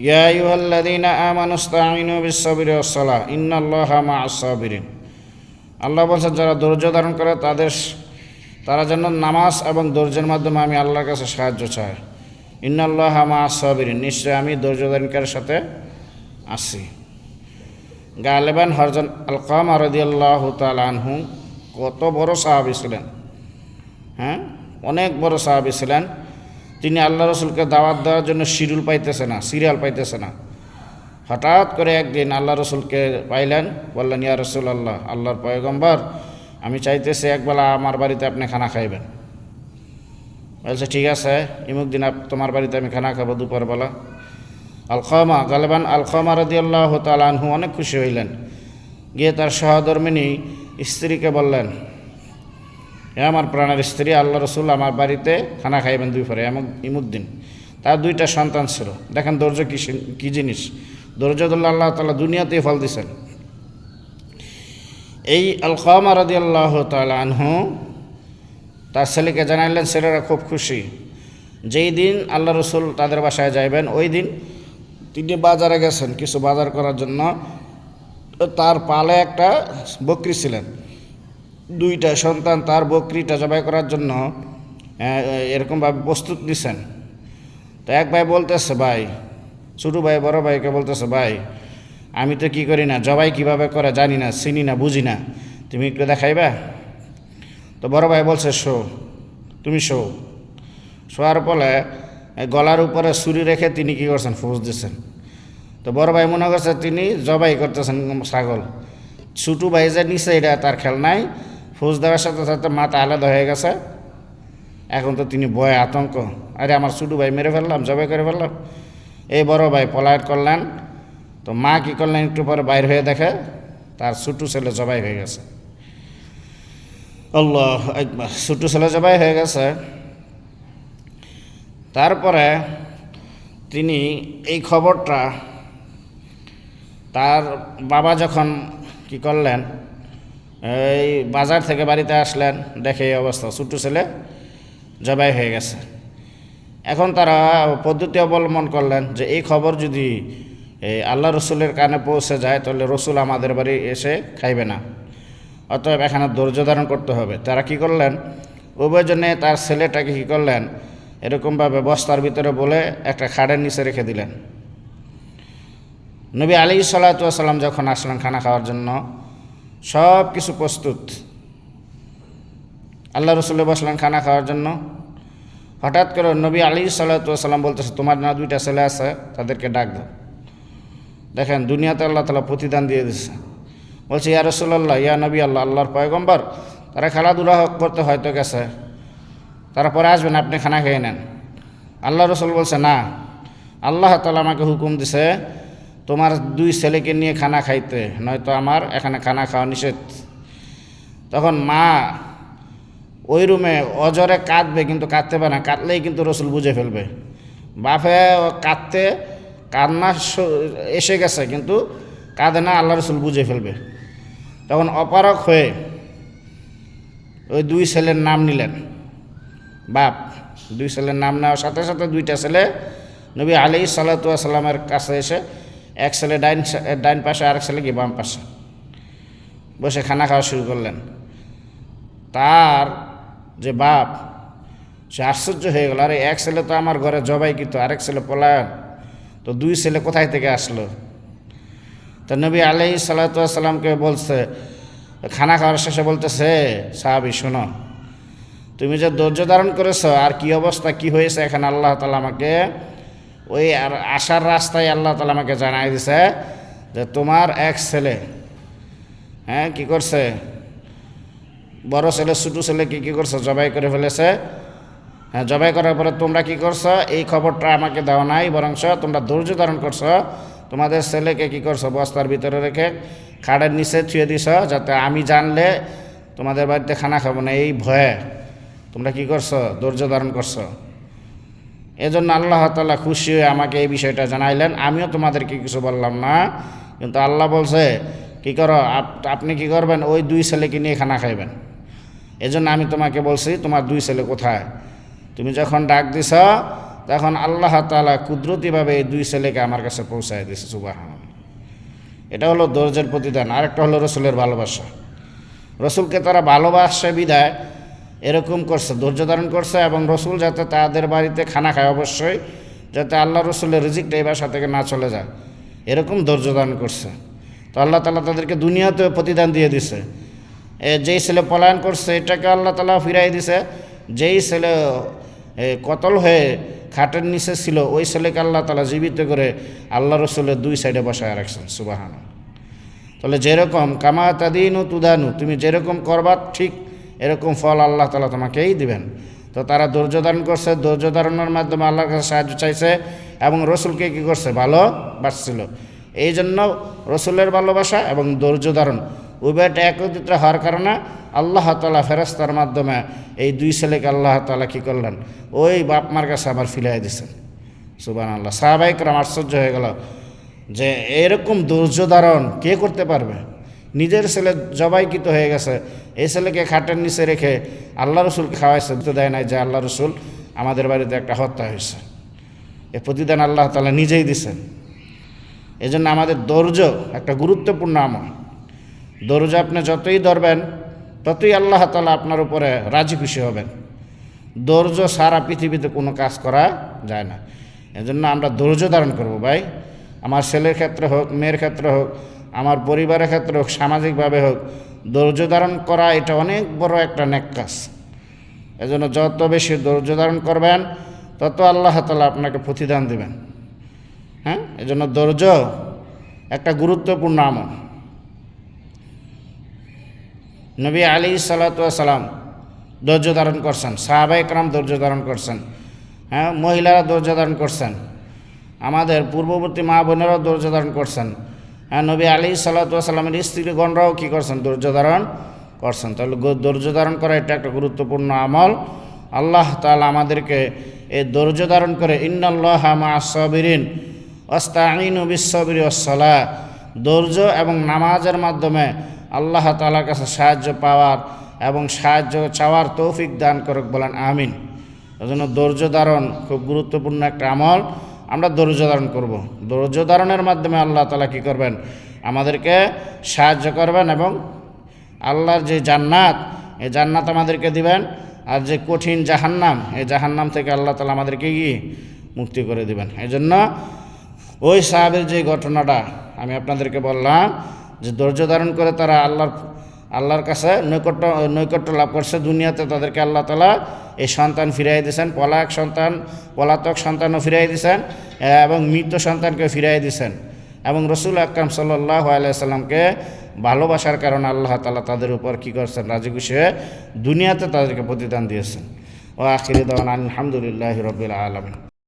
يا أيها الذين آمنوا استعينوا بالصبر والصلاة إن الله مع الصابرين আল্লাহ বলছেন যারা ধৈর্য ধারণ করে তাদের তারা যেন নামাজ এবং ধৈর্যের মাধ্যমে আমি আল্লাহর কাছে সাহায্য চাই ইন্নাল্লাহ মা সাবিরিন নিশ্চয় আমি ধৈর্য ধারণকারের সাথে আছি গালেবান হরজন আলকাম আরদি আল্লাহ আনহু কত বড় সাহাবি ছিলেন হ্যাঁ অনেক বড় সাহাবি ছিলেন তিনি আল্লাহ রসুলকে দাওয়াত দেওয়ার জন্য শিডিউল পাইতেছে না, সিরিয়াল পাইতেছে না। হঠাৎ করে একদিন আল্লাহ রসুলকে পাইলেন, বললেন, ইয়া রসুল আল্লাহ আল্লাহর পয়গম্বর, আমি চাইতেছি একবেলা আমার বাড়িতে আপনি খানা খাইবেন। বলছে, ঠিক আছে, ইমুক দিন তোমার বাড়িতে আমি খানা খাব দুপুরবেলা আলখামা, গালেবান আলখামা আল্লাহ তালানহু অনেক খুশি হইলেন। গিয়ে তার সহধর্মিনী স্ত্রীকে বললেন আমার প্রাণের স্ত্রী, আল্লাহ রসুল আমার বাড়িতে খানা খাইবেন দুই পরে এমন ইমুদ্দিন। তার দুইটা সন্তান ছিল। দেখেন ধৈর্য কী কী জিনিস? ধৈর্য আল্লাহ তালা দুনিয়াতেই ফল দিছেন। এই আলকামা রদি আল্লাহ তালা আনহু, তার ছেলেকে জানাইলেন, ছেলেরা খুব খুশি। যেই দিন আল্লাহ রসুল তাদের বাসায় যাইবেন, ওই দিন তিনি বাজারে গেছেন কিছু বাজার করার জন্য। তার পালে একটা বকরি ছিলেন। দুইটা সন্তান তার বকরিটা জবাই করার জন্য এরকমভাবে প্রস্তুত নিছেন। তো এক ভাই বলতেছে, ভাই, ছোটো ভাই, বড় ভাইকে বলতেছে, ভাই, আমি তো কি করি না, জবাই কীভাবে করে জানি না, চিনি না, বুঝি না, তুমি একটু দেখাইবা? তো বড় ভাই বলছে, শো, তুমি শো। শোয়ার এই গলার উপরে ছুরি রেখে তিনি কি করছেন, ফুস দিচ্ছেন তো বড় ভাই মনে করছে, তিনি জবাই করতেছেন ছাগল। ছোটো ভাই যে নিচে এটা তার খেল নাই। ফুস দেওয়ার সাথে সাথে মাথা আলাদা হয়ে গেছে। এখন তো তিনি ভয়ে আতঙ্ক। আরে আমার ছোটো ভাই মেরে ফেললাম, জবাই করে ফেললাম। এই বড় ভাই পলায়ন করলেন। তো মা কী করলেন একটু পরে বাইর হয়ে দেখে, তার ছোটো ছেলে জবাই হয়ে গেছে। আল্লাহ একবার ছোটো ছেলে জবাই হয়ে গেছে। তারপরে তিনি এই খবরটা তার বাবা যখন কি করলেন এই বাজার থেকে বাড়িতে আসলেন, দেখে এই অবস্থা। ছোটো ছেলে জবাই হয়ে গেছে। এখন তারা পদ্ধতি অবলম্বন করলেন যে, এই খবর যদি এই আল্লাহ রসুলের কানে পৌঁছে যায়, তাহলে রসুল আমাদের বাড়ি এসে খাইবে না। অতএব এখানে ধৈর্য ধারণ করতে হবে। তারা কি করলেন? উভয়জনে তার ছেলেটাকে কী করলেন? এরকমভাবে বস্তার ভিতরে বলে একটা খাড়ের নিচে রেখে দিলেন। নবী আলী সাল্লাতাম যখন আসলেন খানা খাওয়ার জন্য সব কিছু প্রস্তুত। আল্লাহ রসুলে বসলেন খানা খাওয়ার জন্য। হঠাৎ করে নবী আলী সাল্লাতাম বলতেছে, তোমার না দুইটা ছেলে আছে, তাদেরকে ডাক দাও। দেখেন, দুনিয়াতে আল্লাহ তালা প্রতিদান দিয়ে দিচ্ছে বলছে, ইয়া রসুল্লাহ ইয়া নবী আল্লাহ, আল্লাহর পয়গম্বর, তারা খেলাধুলা করতে হয়তো গেছে, তারা পরে আসবেন, আপনি খানা খেয়ে নেন। আল্লাহ রসুল বলছে, না, আল্লাহ তালা আমাকে হুকুম দিছে তোমার দুই ছেলেকে নিয়ে খানা খাইতে, নয়তো আমার এখানে খানা খাওয়া নিষেধ। তখন মা ওই রুমে অজরে কাঁদবে কিন্তু কাঁদতে পারে না, কাঁদলেই কিন্তু রসুল বুঝে ফেলবে। বাপে কাঁদতে, কান্না এসে গেছে কিন্তু কাঁদে না, আল্লাহ রসুল বুঝে ফেলবে। তখন অপারক হয়ে ওই দুই ছেলের নাম নিলেন। বাপ, দুই ছেলের নাম নেওয়ার সাথে সাথে দুইটা ছেলে নবী আলি সাল্লামের কাছে এসে এক ছেলে ডাইন ডাইন পাশে আরেক ছেলে কি বাম পাশে। বসে খানা খাওয়া শুরু করলেন। তার যে বাপ, সে আশ্চর্য হয়ে গেল, আরে, এক ছেলে তো আমার ঘরে জবাই কিন্তু আরেক ছেলে পলায়ন। তো দুই ছেলে কোথায় থেকে আসলো? তো নবী আলাই সাল্লাতামকে বলছে, খানা খাওয়ার শেষে বলতেছে, সাহাবি, শোনো, তুমি যে ধৈর্য ধারণ করেছ, আর কি অবস্থা, কি হয়েছে এখানে আল্লাহ তালা আমাকে ওই আর আসার রাস্তায় আল্লাহ তালা আমাকে জানাই দিছে যে তোমার এক ছেলে হ্যাঁ কি করছে? বড় ছেলে, ছোটো ছেলে কী, কি করছে? জবাই করে ফেলেছে। হ্যাঁ জবাই করার পরে তোমরা কি করছ? এই খবরটা আমাকে দাও নাই, বরঞ্চ তোমরা ধৈর্য ধারণ করছ। তোমাদের ছেলেকে কি করছ? বস্তার ভিতরে রেখে খাড়ের নিচে থুয়ে দিছ, যাতে আমি জানলে তোমাদের বাড়িতে খানা খাব না। এই ভয়ে তোমরা কি করছ? ধৈর্য ধারণ করছ। এজন্য আল্লাহ তাআলা খুশি হয়ে আমাকে এই বিষয়টা জানাইলেন। আমিও তোমাদেরকে কিছু বললাম না, কিন্তু আল্লাহ বলছে, কি করো? আপনি কি করবেন? ওই দুই ছেলেকে নিয়ে খানা খাইবেন। এজন্য আমি তোমাকে বলছি, তোমার দুই ছেলে কোথায়? তুমি যখন ডাক দিছ, তখন আল্লাহ তালা কুদরতিভাবে এই দুই ছেলেকে আমার কাছে পৌঁছায় দিছে সুবাহ এটা হলো দরজের প্রতিদান। আরেকটা হলো রসুলের ভালোবাসা। রসুলকে তারা ভালোবাসে বিদায় এরকম করছে, ধৈর্য ধারণ করছে এবং রসুল যাতে তাদের বাড়িতে খানা খায় অবশ্যই, যাতে আল্লাহ রসুলের রিজিকটা এই বাসা থেকে না চলে যায়। এরকম ধৈর্য ধারণ করছে। তো আল্লাহ তালা তাদেরকে দুনিয়াতেও প্রতিদান দিয়ে দিছে। যেই ছেলে পলায়ন করছে, এটাকে আল্লাহ তালা ফিরাই দিছে। যেই ছেলে কতল হয়ে খাটের নিচে ছিল, ওই ছেলেকে আল্লাহ তালা জীবিত করে আল্লাহ রসুলের দুই সাইডে বসায় রাখছেন সুবাহানা তাহলে যেরকম কামা তাদিনু তুদানু, তুমি যেরকম করবা, ঠিক এরকম ফল আল্লাহ তালা তোমাকেই দিবেন। তো তারা ধৈর্য ধারণ করছে, ধৈর্য ধারণের মাধ্যমে আল্লাহর কাছে সাহায্য চাইছে এবং রসুলকে কী করছে? ভালো বাসছিল। এই জন্য রসুলের ভালোবাসা এবং ধৈর্য ধারণ উভয়টা একত্রিত হওয়ার কারণে আল্লাহ তালা ফেরস্তার মাধ্যমে এই দুই ছেলেকে আল্লাহ তালা কী করলেন? ওই বাপ মার কাছে আবার ফিরিয়ে দিছেন। সুবান আল্লাহ সাহাবাহিকরাম আশ্চর্য হয়ে গেল যে এরকম ধৈর্য ধারণ কে করতে পারবে? নিজের ছেলে জবাইকৃত হয়ে গেছে। এই ছেলেকে খাটের নিচে রেখে আল্লাহ রসুলকে খাওয়াইছে, তো দেয় নাই যে আল্লাহ রসুল আমাদের বাড়িতে একটা হত্যা হয়েছে। এ প্রতিদান আল্লাহ তালা নিজেই দিছেন। এজন্য আমাদের ধৈর্য একটা গুরুত্বপূর্ণ আমল। ধৈর্য আপনি যতই ধরবেন, ততই আল্লাহ তালা আপনার উপরে রাজি খুশি হবেন। ধৈর্য সারা পৃথিবীতে কোনো কাজ করা যায় না। এজন্য আমরা ধৈর্য ধারণ করব, ভাই। আমার ছেলের ক্ষেত্রে হোক, মেয়ের ক্ষেত্রে হোক, আমার পরিবারের ক্ষেত্রে হোক, সামাজিকভাবে হোক ধৈর্য ধারণ করা এটা অনেক বড় একটা নেক এজন্য যত বেশি ধৈর্য ধারণ করবেন, তত আল্লাহ তালা আপনাকে প্রতিদান দেবেন। হ্যাঁ? এজন্য ধৈর্য একটা গুরুত্বপূর্ণ আমল। নবী আলী সালাতাম ধৈর্য ধারণ করছেন, সাহাবা একরাম ধৈর্য ধারণ করছেন হ্যাঁ? মহিলারা ধৈর্য ধারণ করছেন, আমাদের পূর্ববর্তী মা বোনেরাও ধৈর্য ধারণ করছেন। নবী আলী সাল্লাতামের স্ত্রীগণরাও কী করছেন? ধৈর্য ধারণ করছেন। তাহলে ধৈর্য ধারণ করা এটা একটা গুরুত্বপূর্ণ আমল। আল্লাহ তাআলা আমাদেরকে এই ধৈর্য ধারণ করে ইন্নাল্লাহ মা সাবিরিন অস্তাইন বিশ্ববির অসলা ধৈর্য এবং নামাজের মাধ্যমে আল্লাহ তাআলার কাছে সাহায্য পাওয়ার এবং সাহায্য চাওয়ার তৌফিক দান করুক বলেন, আমিন। এজন্য ধৈর্য ধারণ খুব গুরুত্বপূর্ণ একটা আমল। আমরা ধৈর্য ধারণ করব। ধৈর্য ধারণের মাধ্যমে আল্লাহ তালা কী করবেন? আমাদেরকে সাহায্য করবেন এবং আল্লাহর যে জান্নাত, এই জান্নাত আমাদেরকে দিবেন। আর যে কঠিন জাহান্নাম, এই জাহান্নাম থেকে আল্লাহ তালা আমাদেরকে কি? মুক্তি করে দিবেন। এই জন্য ওই সাহাবের যে ঘটনাটা আমি আপনাদেরকে বললাম, যে ধৈর্য ধারণ করে তারা আল্লাহর আল্লাহর কাছে নৈকট্য নৈকট্য লাভ করছে দুনিয়াতে। তাদেরকে আল্লাহ তালা এই সন্তান ফিরাই দিয়েছেন, পলায়ক সন্তান, পলাতক সন্তানও ফিরাই দিয়েছেন, এবং মৃত সন্তানকে ফিরাই দিয়েছেন। এবং রসুল আকরাম সাল্লাহ আলাইসাল্লামকে ভালোবাসার কারণে আল্লাহ তালা তাদের উপর কী করছেন, রাজি খুশি হয়ে দুনিয়াতে তাদেরকে প্রতিদান দিয়েছেন। ও আখিরি দেওয়ান আলহামদুলিল্লাহ রবিল আলমিন।